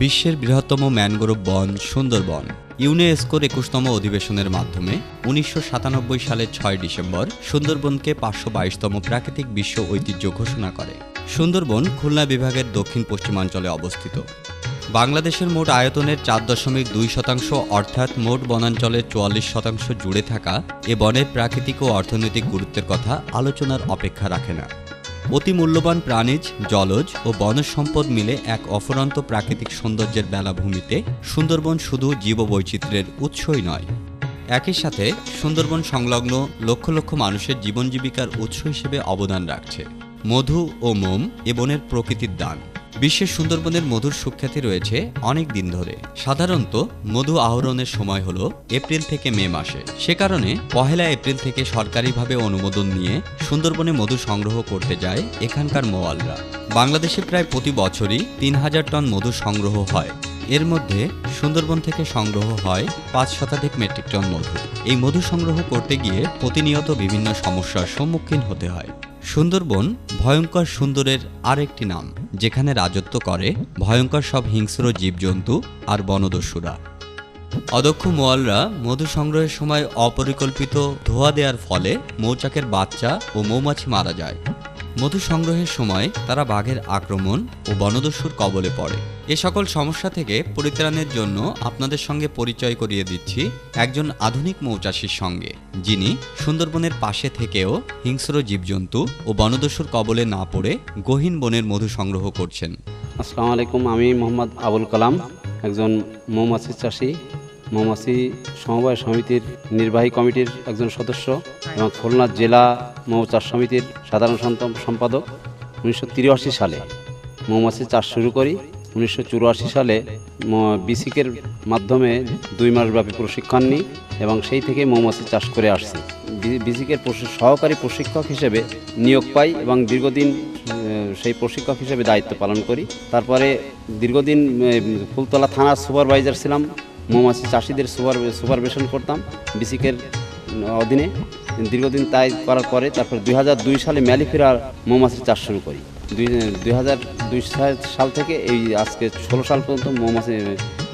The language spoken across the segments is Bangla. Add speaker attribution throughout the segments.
Speaker 1: বিশ্বের বৃহত্তম ম্যানগ্রোভ বন সুন্দরবন। ইউনেস্কোর একুশতম অধিবেশনের মাধ্যমে উনিশশো সাতানব্বই সালের ছয় ডিসেম্বর সুন্দরবনকে পাঁচশো বাইশতম প্রাকৃতিক বিশ্ব ঐতিহ্য ঘোষণা করে। সুন্দরবন খুলনা বিভাগের দক্ষিণ পশ্চিমাঞ্চলে অবস্থিত। বাংলাদেশের মোট আয়তনের চার দশমিক দুই শতাংশ অর্থাৎ মোট বনাঞ্চলের চুয়াল্লিশ শতাংশ জুড়ে থাকা এ বনের প্রাকৃতিক ও অর্থনৈতিক গুরুত্বের কথা আলোচনার অপেক্ষা রাখে না। অতি মূল্যবান প্রাণীজ, জলজ ও বনজ সম্পদ মিলে এক অফরন্ত প্রাকৃতিক সৌন্দর্যের বেলাভূমিতে সুন্দরবন শুধু জীববৈচিত্র্যের উৎসই নয়। একই সাথে সুন্দরবন সংলগ্ন লক্ষ লক্ষ মানুষের জীবন জীবিকার উৎস হিসেবে অবদান রাখছে। মধু ও মোম এ বনের প্রকৃতির দান। বিশ্বের সুন্দরবনের মধুর সুখ্যাতি রয়েছে অনেক দিন ধরে। সাধারণত মধু আহরণের সময় হলো এপ্রিল থেকে মে মাসে। সে কারণে পহেলা এপ্রিল থেকে সরকারিভাবে অনুমোদন নিয়ে সুন্দরবনে মধু সংগ্রহ করতে যায় এখানকার মোয়ালরা। বাংলাদেশে প্রায় প্রতি বছরই তিন হাজার টন মধু সংগ্রহ হয়। এর মধ্যে সুন্দরবন থেকে সংগ্রহ হয় পাঁচ শতাধিক মেট্রিক টন মধু। এই মধু সংগ্রহ করতে গিয়ে প্রতিনিয়ত বিভিন্ন সমস্যার সম্মুখীন হতে হয়। সুন্দরবন ভয়ঙ্কর সুন্দরের আরেকটি নাম, যেখানে রাজত্ব করে ভয়ঙ্কর সব হিংস্র জীবজন্তু আর বনদস্যুরা। অদক্ষ মোয়ালরা মধু সংগ্রহের সময় অপরিকল্পিত ধোয়া দেওয়ার ফলে মৌচাকের বাচ্চা ও মৌমাছি মারা যায়। মধু সংগ্রহের সময় তারা বাঘের আক্রমণ ও বনদস্যুর কবলে পড়ে। এ সকল সমস্যা থেকে পরিত্রাণের জন্য আপনাদের সঙ্গে পরিচয় করিয়ে দিচ্ছি একজন আধুনিক মৌচাষীর সঙ্গে, যিনি সুন্দরবনের পাশে থেকেও হিংস্র জীবজন্তু ও বনদস্যুর কবলে না পড়ে গহীন বনের মধু সংগ্রহ করছেন।
Speaker 2: আসসালামু আলাইকুম, আমি মোহাম্মদ আবুল কালাম, একজন মৌমাছি চাষি। মৌমাছি সমবায় সমিতির নির্বাহী কমিটির একজন সদস্য এবং খুলনা জেলা মৌচাষ সমিতির সাধারণ সম্পাদক। উনিশশো তিরাশি সালে মৌমাছি চাষ শুরু করি। উনিশশো চুরাশি সালে বিসিকের মাধ্যমে দুই মাসব্যাপী প্রশিক্ষণ নিই এবং সেই থেকে মৌমাছি চাষ করে আসছি। বিসিকের সহকারী প্রশিক্ষক হিসেবে নিয়োগ পাই এবং দীর্ঘদিন সেই প্রশিক্ষক হিসেবে দায়িত্ব পালন করি। তারপরে দীর্ঘদিন ফুলতলা থানার সুপারভাইজার ছিলাম। মৌমাছি চাষিদের সুপার সুপারভিশন করতাম বিসিকের অধীনে। দীর্ঘদিন তাই করার পরে তারপর দুই সালে ম্যালিফেরার মৌমাছির চাষ শুরু করি। দুই হাজার দুই সাল থেকে এই আজকে ষোলো সাল পর্যন্ত মৌমাছি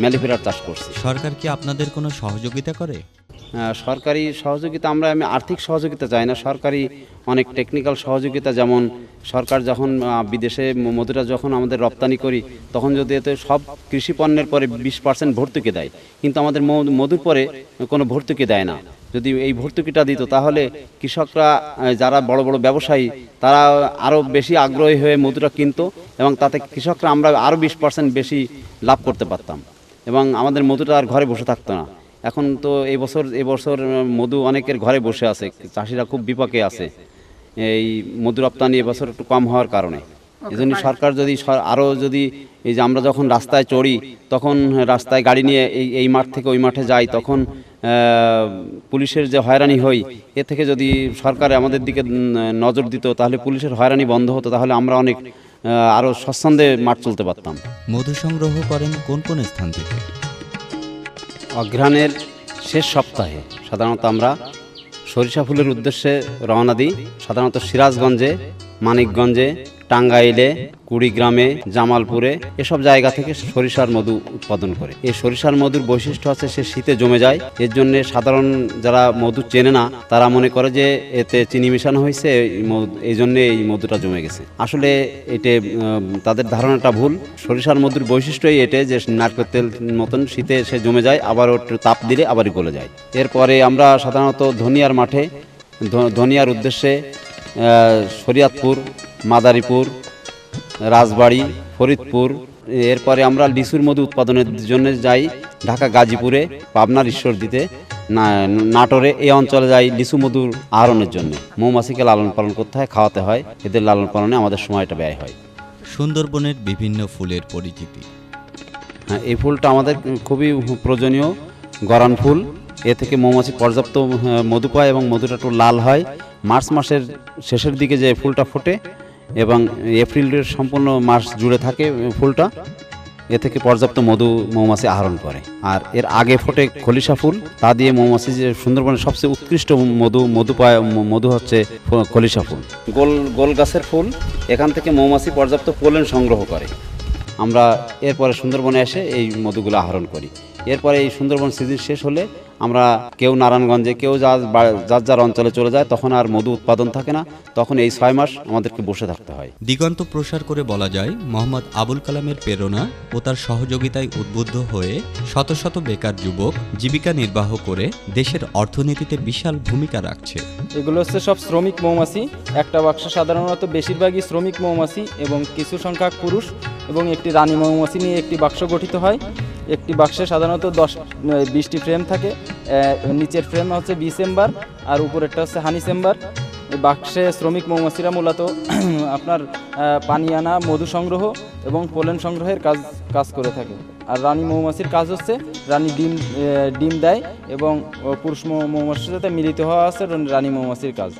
Speaker 2: ম্যালিফেরার চাষ করছি।
Speaker 1: সরকার কি আপনাদের কোনো সহযোগিতা করে?
Speaker 2: সরকারি সহযোগিতা আমরা আমি আর্থিক সহযোগিতা চাই না সরকারি অনেক টেকনিক্যাল সহযোগিতা যেমন সরকার যখন বিদেশে মধুরা যখন আমাদের রপ্তানি করি তখন যদি এতে সব কৃষি পণ্যের পরে বিশ পার্সেন্ট ভর্তুকি দেয় কিন্তু আমাদের মধুর পরে কোনো ভর্তুকি দেয় না। যদি এই ভর্তুকিটা দিত, তাহলে কৃষকরা যারা বড় বড় ব্যবসায়ী, তারা আরও বেশি আগ্রহী হয়ে মধুটা কিনত এবং তাতে কৃষকরা আমরা আরও বিশ পার্সেন্ট বেশি লাভ করতে পারতাম। এবং আমাদের মধুটা আর ঘরে বসে থাকতো না। এখন তো এই বছর এবছর মধু অনেকের ঘরে বসে আছে। চাষিরা খুব বিপাকে আছে। এই মধু রপ্তানি এবছর একটু কম হওয়ার কারণে। এই জন্য সরকার যদি আরও যদি এই যে আমরা যখন রাস্তায় চড়ি তখন রাস্তায় গাড়ি নিয়ে এই এই মাঠ থেকে ওই মাঠে যাই তখন পুলিশের যে হয়রানি হই এ থেকে যদি সরকার আমাদের দিকে নজর দিত তাহলে পুলিশের হয়রানি বন্ধ হতো তাহলে আমরা অনেক আরও স্বচ্ছন্দে মাঠ চলতে পারতাম।
Speaker 1: মধু সংগ্রহ করেন কোন কোন স্থান থেকে?
Speaker 2: অঘ্রাণের শেষ সপ্তাহে সাধারণত আমরা সরিষা ফুলের উদ্দেশ্যে রওনা দিই সাধারণত সিরাজগঞ্জে মানিকগঞ্জে টাঙ্গাইলে, কুড়িগ্রামে, জামালপুরে এসব জায়গা থেকে সরিষার মধু উৎপাদন করে। এই সরিষার মধুর বৈশিষ্ট্য আছে, সে শীতে জমে যায়। এর জন্য সাধারণ যারা মধু চেনে না, তারা মনে করে যে এতে চিনি মেশানো হয়েছে, এই জন্যে এই মধুটা জমে গেছে। আসলে এতে তাদের ধারণাটা ভুল। সরিষার মধুর বৈশিষ্ট্যই এটে যে নারকেল তেল মতন শীতে সে জমে যায়, আবার একটু তাপ দিলে আবারই গলে যায়। এরপরে আমরা সাধারণত ধনিয়ার মাঠে ধনিয়ার উদ্দেশ্যে শরিয়াতপুর মাদারীপুর রাজবাড়ি ফরিদপুর এরপরে আমরা লিচুর মধু উৎপাদনের জন্য যাই ঢাকা গাজীপুরে পাবনার ঈশ্বরদীতে না নাটোরে এই অঞ্চলে যাই লিচু মধুর আহরণের জন্য। মৌমাছিকে লালন পালন করতে হয় খাওয়াতে হয় এদের লালন পালনে আমাদের সময়টা ব্যয় হয়।
Speaker 1: সুন্দরবনের বিভিন্ন ফুলের পরিচিতি।
Speaker 2: হ্যাঁ এই ফুলটা আমাদের খুবই প্রয়োজনীয় গরান ফুল। এ থেকে মৌমাছি পর্যাপ্ত মধু পায় এবং মধুটা একটু লাল হয়। মার্চ মাসের শেষের দিকে যে ফুলটা ফোটে এবং এপ্রিলের সম্পূর্ণ মাস জুড়ে থাকে ফুলটা। এ থেকে পর্যাপ্ত মধু মৌমাছি আহরণ করে। আর এর আগে ফোটে খলিশা ফুল, তা দিয়ে মৌমাছি যে সুন্দরবনের সবচেয়ে উৎকৃষ্ট মধু মধু পায় মধু হচ্ছে খলিশা ফুল। গোল গোল গাছের ফুল, এখান থেকে মৌমাছি পর্যাপ্ত পোলেন সংগ্রহ করে। আমরা এরপরে সুন্দরবনে এসে এই মধুগুলো আহরণ করি। এরপরে এই সুন্দরবন সিজন শেষ হলে আমরা কেউ নারায়ণগঞ্জে কেউ যার বা- যার যার অঞ্চলে চলে যায় তখন আর মধু উৎপাদন থাকে না। তখন এই ছয় মাস আমাদেরকে বসে থাকতে হয়।
Speaker 1: দিগন্ত প্রসার করে বলা যায় মোহাম্মদ আবুল কালামের প্রেরণা ও তার সহযোগিতায় উদ্বুদ্ধ হয়ে শত শত বেকার যুবক জীবিকা নির্বাহ করে দেশের অর্থনীতিতে বিশাল ভূমিকা রাখছে।
Speaker 3: এগুলো হচ্ছে সব শ্রমিক মৌমাছি। একটা বাক্স সাধারণত বেশিরভাগই শ্রমিক মৌমাছি এবং কিছু সংখ্যক পুরুষ এবং একটি রানী মৌমাছি নিয়ে একটি বাক্স গঠিত হয়। একটি বাক্সে সাধারণত দশ বিশটি ফ্রেম থাকে। নিচের ফ্রেম হচ্ছে বি চেম্বার আর উপরেরটা হচ্ছে হানি চেম্বার বাক্সে শ্রমিক মৌমাছিরা মূলত আপনার পানি আনা, মধু সংগ্রহ এবং পোলেন সংগ্রহের কাজ কাজ করে থাকে। আর রানী মৌমাছির কাজ হচ্ছে রানী ডিম ডিম দেয় এবং পুরুষ মৌমাছির সাথে মিলিত হওয়া আছে রানী মৌমাছির কাজ।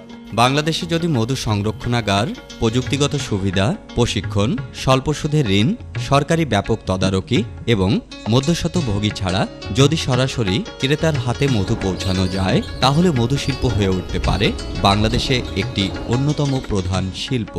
Speaker 1: বাংলাদেশে যদি মধু সংরক্ষণাগার, প্রযুক্তিগত সুবিধা, প্রশিক্ষণ, স্বল্প সুদের ঋণ, সরকারি ব্যাপক তদারকি এবং মধ্যশত ভোগী ছাড়া যদি সরাসরি ক্রেতার হাতে মধু পৌঁছানো যায়, তাহলে মধু শিল্প হয়ে উঠতে পারে বাংলাদেশে একটি অন্যতম প্রধান শিল্প।